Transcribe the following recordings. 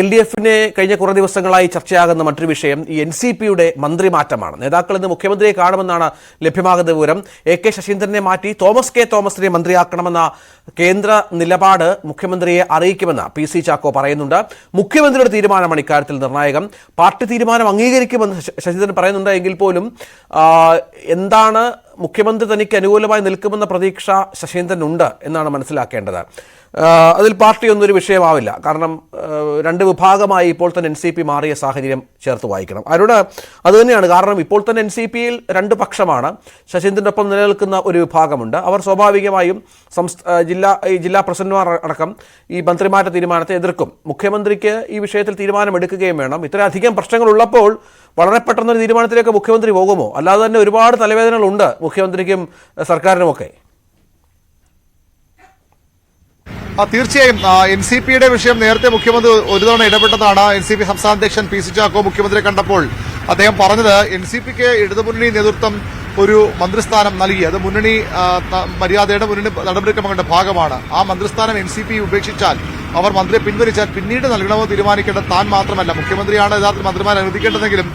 L D എഫിനെ കഴിഞ്ഞ കുറേ ദിവസങ്ങളായി ചർച്ചയാകുന്ന മറ്റൊരു വിഷയം ഈ എൻ സി പിയുടെ മന്ത്രിമാറ്റമാണ്. നേതാക്കൾ ഇന്ന് മുഖ്യമന്ത്രിയെ കാണുമെന്നാണ് ലഭ്യമാകുന്ന വിവരം. എ കെ ശശീന്ദ്രനെ മാറ്റി തോമസ് കെ തോമസിനെ മന്ത്രിയാക്കണമെന്ന കേന്ദ്ര നിലപാട് മുഖ്യമന്ത്രിയെ അറിയിക്കുമെന്ന് പി സി ചാക്കോ പറയുന്നുണ്ട്. മുഖ്യമന്ത്രിയുടെ തീരുമാനമാണ് ഇക്കാര്യത്തിൽ നിർണായകം. പാർട്ടി തീരുമാനം അംഗീകരിക്കുമെന്ന് ശശീന്ദ്രൻ പറയുന്നുണ്ട് എങ്കിൽ പോലും എന്താണ് മുഖ്യമന്ത്രി തനിക്ക് അനുകൂലമായി നിൽക്കുമെന്ന പ്രതീക്ഷ ശശീന്ദ്രനുണ്ട് എന്നാണ് മനസ്സിലാക്കേണ്ടത്. അതിൽ അതിൽ പാർട്ടിയൊന്നും ഒരു വിഷയമാവില്ല. കാരണം രണ്ട് വിഭാഗമായി ഇപ്പോൾ തന്നെ എൻ സി പി മാറിയ സാഹചര്യം ചേർത്ത് വായിക്കണം. അവരോട് അതുതന്നെയാണ്. കാരണം ഇപ്പോൾ തന്നെ എൻ സി പിയിൽ രണ്ട് പക്ഷമാണ്. ശശീന്ദ്രന്റെ ഒപ്പം നിലനിൽക്കുന്ന ഒരു വിഭാഗമുണ്ട്. അവർ സ്വാഭാവികമായും സംസ്ഥാ ജില്ലാ ഈ ജില്ലാ പ്രസിഡന്റുമാർ അടക്കം ഈ മന്ത്രിമാരുടെ തീരുമാനത്തെ എതിർക്കും. മുഖ്യമന്ത്രിക്ക് ഈ വിഷയത്തിൽ തീരുമാനമെടുക്കുകയും വേണം. ഇത്രയധികം പ്രശ്നങ്ങളുള്ളപ്പോൾ വളരെ പെട്ടെന്നൊരു തീരുമാനത്തിലേക്ക് മുഖ്യമന്ത്രി പോകുമോ? അല്ലാതെ തന്നെ ഒരുപാട് തലവേദനകളുണ്ട് മുഖ്യമന്ത്രിക്കും സർക്കാരിനുമൊക്കെ. ആ, തീർച്ചയായും എൻ സി പിയുടെ വിഷയം നേരത്തെ മുഖ്യമന്ത്രി ഒരു തവണ ഇടപെട്ടതാണ്. എൻ സി പി സംസ്ഥാന അധ്യക്ഷൻ പി സി ചാക്കോ മുഖ്യമന്ത്രി കണ്ടപ്പോൾ അദ്ദേഹം പറഞ്ഞത് എൻ സി പിക്ക് ഇടതുമുന്നണി നേതൃത്വം ഒരു മന്ത്രിസ്ഥാനം നൽകി. അത് മുന്നണി മര്യാദയുടെ മുന്നണി നടപടിക്രമങ്ങളുടെ ഭാഗമാണ്. ആ മന്ത്രിസ്ഥാനം എൻ സി പി ഉപേക്ഷിച്ചാൽ അവർ മന്ത്രിയെ പിൻവലിച്ചാൽ പിന്നീട് നൽകണമെന്ന് തീരുമാനിക്കേണ്ടത് താൻ മാത്രമല്ല. മുഖ്യമന്ത്രിയാണ് യഥാർത്ഥത്തിൽ മന്ത്രിമാരെ അനുവദിക്കേണ്ടതെങ്കിലും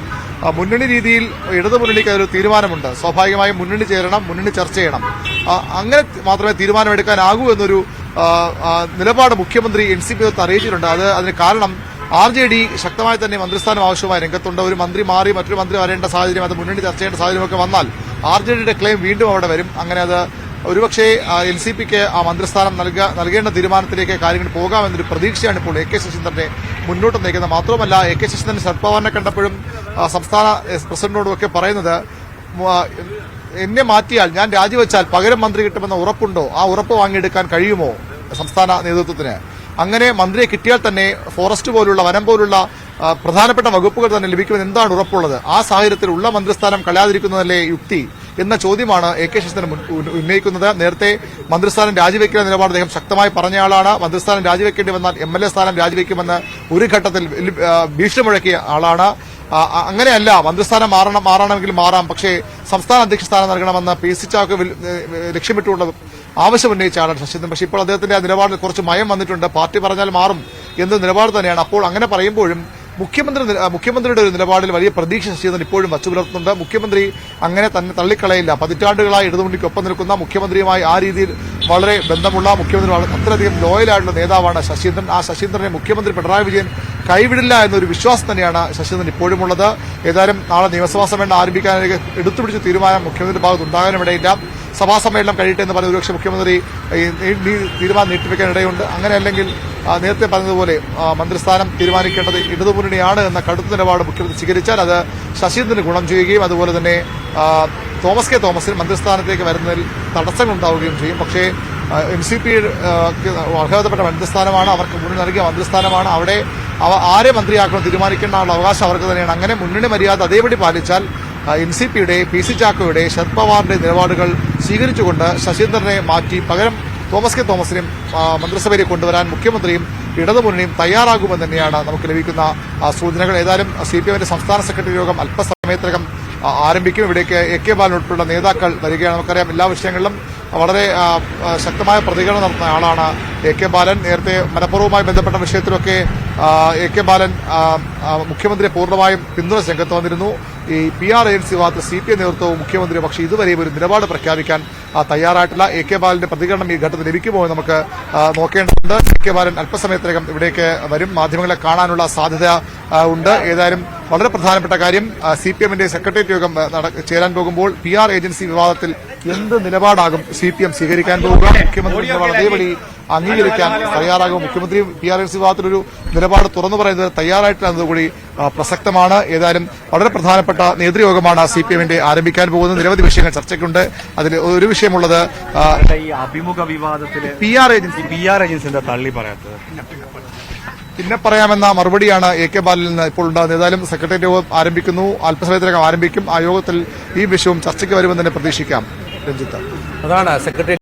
മുന്നണി രീതിയിൽ ഇടതുമുന്നണിക്ക് അതൊരു തീരുമാനമുണ്ട്. സ്വാഭാവികമായും മുന്നണി ചേരണം മുന്നണി ചർച്ച ചെയ്യണം. അങ്ങനെ മാത്രമേ തീരുമാനമെടുക്കാനാകൂ എന്നൊരു നിലപാട് മുഖ്യമന്ത്രി എൻ സി പി അറിയിച്ചിട്ടുണ്ട്. അത് അതിന് കാരണം ആർ ജെ ഡി ശക്തമായി തന്നെ മന്ത്രിസ്ഥാനം ആവശ്യമായി രംഗത്തുണ്ട്. ഒരു മന്ത്രി മാറി മറ്റൊരു മന്ത്രി വരേണ്ട സാഹചര്യം അത് മുന്നണി ചർച്ച ചെയ്യേണ്ട സാഹചര്യമൊക്കെ വന്നാൽ ആർ ജെ ഡിയുടെ ക്ലെയിം വീണ്ടും അവിടെ വരും. അങ്ങനെ അത് ഒരുപക്ഷെ എൻ സി പിക്ക് ആ മന്ത്രിസ്ഥാനം നൽകുക നൽകേണ്ട തീരുമാനത്തിലേക്ക് കാര്യങ്ങൾ പോകാമെന്നൊരു പ്രതീക്ഷയാണ് ഇപ്പോൾ എ കെ ശശീന്ദ്രനെ മുന്നോട്ട് നയിക്കുന്നത്. മാത്രമല്ല എ കെ ശശീന്ദ്രൻ ശരത് പവാറിനെ കണ്ടപ്പോഴും സംസ്ഥാന എസ് പ്രസിഡന്റിനോടും ഒക്കെ പറയുന്നത് എന്നെ മാറ്റിയാൽ ഞാൻ രാജിവെച്ചാൽ പകരം മന്ത്രി കിട്ടുമെന്ന ഉറപ്പുണ്ടോ? ആ ഉറപ്പ് വാങ്ങിയെടുക്കാൻ കഴിയുമോ സംസ്ഥാന നേതൃത്വത്തിന്? അങ്ങനെ മന്ത്രിയെ കിട്ടിയാൽ തന്നെ ഫോറസ്റ്റ് പോലുള്ള വനം പോലുള്ള പ്രധാനപ്പെട്ട വകുപ്പുകൾ തന്നെ ലഭിക്കുമെന്ന് എന്താണ് ഉറപ്പുള്ളത്? ആ സാഹചര്യത്തിൽ ഉള്ള മന്ത്രിസ്ഥാനം കളയാതിരിക്കുന്നതല്ലേ യുക്തി? എന്ന ചോദ്യമാണ് എ കെ ശശീന്ദ്രൻ ഉന്നയിക്കുന്നത്. നേരത്തെ മന്ത്രിസ്ഥാനം രാജിവെക്കുന്ന നിലപാട് അദ്ദേഹം ശക്തമായി പറഞ്ഞയാളാണ്. മന്ത്രിസ്ഥാനം രാജിവെക്കേണ്ടി വന്നാൽ എം എൽ എ സ്ഥാനം രാജിവെക്കുമെന്ന് ഒരു ഘട്ടത്തിൽ ഭീഷണി മുഴക്കിയ ആളാണ്. അങ്ങനെയല്ല മന്ത്രിസ്ഥാനം മാറണം മാറണമെങ്കിൽ മാറാം. പക്ഷേ സംസ്ഥാന അധ്യക്ഷ സ്ഥാനം നൽകണമെന്ന് പി സി ചാക്ക് ലക്ഷ്യമിട്ടുള്ള ആവശ്യം ഉന്നയിച്ചാണ് ശശീന്ദ്രൻ. പക്ഷേ ഇപ്പോൾ അദ്ദേഹത്തിന്റെ ആ നിലപാടിൽ കുറച്ച് മയം വന്നിട്ടുണ്ട്. പാർട്ടി പറഞ്ഞാൽ മാറും എന്ന നിലപാട് തന്നെയാണ്. അപ്പോൾ അങ്ങനെ പറയുമ്പോഴും മുഖ്യമന്ത്രി മുഖ്യമന്ത്രിയുടെ ഒരു നിലപാടിൽ വലിയ പ്രതീക്ഷ ശശീന്ദ്രൻ ഇപ്പോഴും വച്ചു പുലർത്തുന്നുണ്ട് മുഖ്യമന്ത്രി അങ്ങനെ തന്നെ തള്ളിക്കളയില്ല. പതിറ്റാണ്ടുകളായി ഇടതുമുന്നണിക്കൊപ്പം നിൽക്കുന്ന മുഖ്യമന്ത്രിയുമായി ആ രീതിയിൽ വളരെ ബന്ധമുള്ള മുഖ്യമന്ത്രി അത്രയധികം ലോയലായിട്ടുള്ള നേതാവാണ് ശശീന്ദ്രൻ. ആ ശശീന്ദ്രനെ മുഖ്യമന്ത്രി പിണറായി വിജയൻ കൈവിടില്ല എന്നൊരു വിശ്വാസം തന്നെയാണ് ശശിധരൻ ഇപ്പോഴും ഉള്ളത്. ഏതായാലും നാളെ നിയമസഭാ സമ്മേളനം ആരംഭിക്കാൻ എടുത്തുപിടിച്ച തീരുമാനം മുഖ്യമന്ത്രിയുടെ ഭാഗത്ത് ഉണ്ടാകാനിടയില്ല സഭാ സമ്മേളനം കഴിയട്ടെ എന്ന് പറഞ്ഞ ഒരുപക്ഷെ മുഖ്യമന്ത്രി തീരുമാനം നീട്ടിവെക്കാൻ ഇടയുണ്ട്. അങ്ങനെ അല്ലെങ്കിൽ നേരത്തെ പറഞ്ഞതുപോലെ മന്ത്രിസ്ഥാനം തീരുമാനിക്കേണ്ടത് ഇടതുമുന്നണിയാണ് എന്ന കടുത്ത നിലപാട് മുഖ്യമന്ത്രി സ്വീകരിച്ചാൽ അത് ശശീന്ദ്രന് ഗുണം ചെയ്യുകയും അതുപോലെ തന്നെ തോമസ് കെ തോമസിന് മന്ത്രിസ്ഥാനത്തേക്ക് വരുന്നതിൽ തടസ്സങ്ങൾ ഉണ്ടാവുകയും ചെയ്യും. പക്ഷേ എം സി പി അർഹതപ്പെട്ട മന്ത്രിസ്ഥാനമാണ് അവർക്ക് മുന്നിൽ നൽകിയ മന്ത്രിസ്ഥാനമാണ്. അവിടെ അവ ആരെ മന്ത്രിയാക്കണം തീരുമാനിക്കേണ്ട ആളുടെ അവകാശം അവർക്ക് തന്നെയാണ്. അങ്ങനെ മുന്നണി മര്യാദ അതേപടി പാലിച്ചാൽ എൻ സി പിയുടെ പി സി ചാക്കോയുടെ ശരത് പവാറിന്റെ നിലപാടുകൾ സ്വീകരിച്ചുകൊണ്ട് ശശീന്ദ്രനെ മാറ്റി പകരം തോമസ് കെ തോമസിനെയും മന്ത്രിസഭയിൽ കൊണ്ടുവരാൻ മുഖ്യമന്ത്രിയും ഇടതുമുന്നണിയും തയ്യാറാകുമെന്ന് തന്നെയാണ് നമുക്ക് ലഭിക്കുന്ന സൂചനകൾ. ഏതായാലും സി പി എമ്മിന്റെ സംസ്ഥാന സെക്രട്ടറി യോഗം അല്പസമയത്തിനകം ആരംഭിക്കും. ഇവിടേക്ക് എ കെ ബാലൻ ഉൾപ്പെടെയുള്ള നേതാക്കൾ വരികയാണ്. നമുക്കറിയാം എല്ലാ വിഷയങ്ങളിലും വളരെ ശക്തമായ പ്രതികരണം നടത്തുന്ന ആളാണ് എ കെ ബാലൻ. നേരത്തെ മലപ്പുറവുമായി ബന്ധപ്പെട്ട വിഷയത്തിലൊക്കെ എ കെ ബാലൻ മുഖ്യമന്ത്രിയെ പൂർണമായും പിന്തുണ രംഗത്ത് വന്നിരുന്നു. ഈ പി ആർ ഏജൻസി ഭാഗത്ത് സി പി ഐ നേതൃത്വവും മുഖ്യമന്ത്രിയും പക്ഷേ ഇതുവരെയും ഒരു നിലപാട് പ്രഖ്യാപിക്കാൻ തയ്യാറായിട്ടില്ല. എ കെ ബാലന്റെ പ്രതികരണം ഈ ഘട്ടത്തിൽ ലഭിക്കുമോ എന്ന് നമുക്ക് നോക്കേണ്ടതുണ്ട്. എ കെ ബാലൻ അല്പസമയത്തിനകം ഇവിടേക്ക് വരും. മാധ്യമങ്ങളെ കാണാനുള്ള സാധ്യത ഉണ്ട്. ഏതായാലും വളരെ പ്രധാനപ്പെട്ട കാര്യം സി പി എമ്മിന്റെ സെക്രട്ടേറിയറ്റ് യോഗം ചേരാൻ പോകുമ്പോൾ പി ആർ ഏജൻസി വിവാദത്തിൽ എന്ത് നിലപാടാകും സി പി എം സ്വീകരിക്കാൻ പോകുക? മുഖ്യമന്ത്രി അംഗീകരിക്കാൻ തയ്യാറാകും. മുഖ്യമന്ത്രി പി ആർ എസ് വിഭാഗത്തിലൊരു നിലപാട് തുറന്നു പറയുന്നത് തയ്യാറായിട്ടില്ല എന്നതുകൂടി പ്രസക്തമാണ്. ഏതായാലും വളരെ പ്രധാനപ്പെട്ട നേതൃയോഗമാണ് സി പി എമ്മിന്റെ ആരംഭിക്കാൻ പോകുന്നത്. നിരവധി വിഷയങ്ങൾ ചർച്ചയ്ക്കുണ്ട്. അതിൽ ഒരു വിഷയമുള്ളത് ഈ അഭിമുഖ വിവാദത്തിൽ P R agency. P R ഏജൻസിന്റെ തള്ളി പറയാത്തത്. പിന്നെ പറയാമെന്ന മറുപടിയാണ് എ കെ ബാലിൽ നിന്ന് ഇപ്പോൾ ഉണ്ടാകുന്നത്. ഏതായാലും സെക്രട്ടേറിയറ്റ് യോഗം ആരംഭിക്കുന്നു. അല്പസമയത്തിനകം ആരംഭിക്കും. ആ യോഗത്തിൽ ഈ വിഷയവും ചർച്ചയ്ക്ക് വരുമെന്ന് തന്നെ പ്രതീക്ഷിക്കാം. രഞ്ജിത്ത്. അതാണ് സെക്രട്ടറി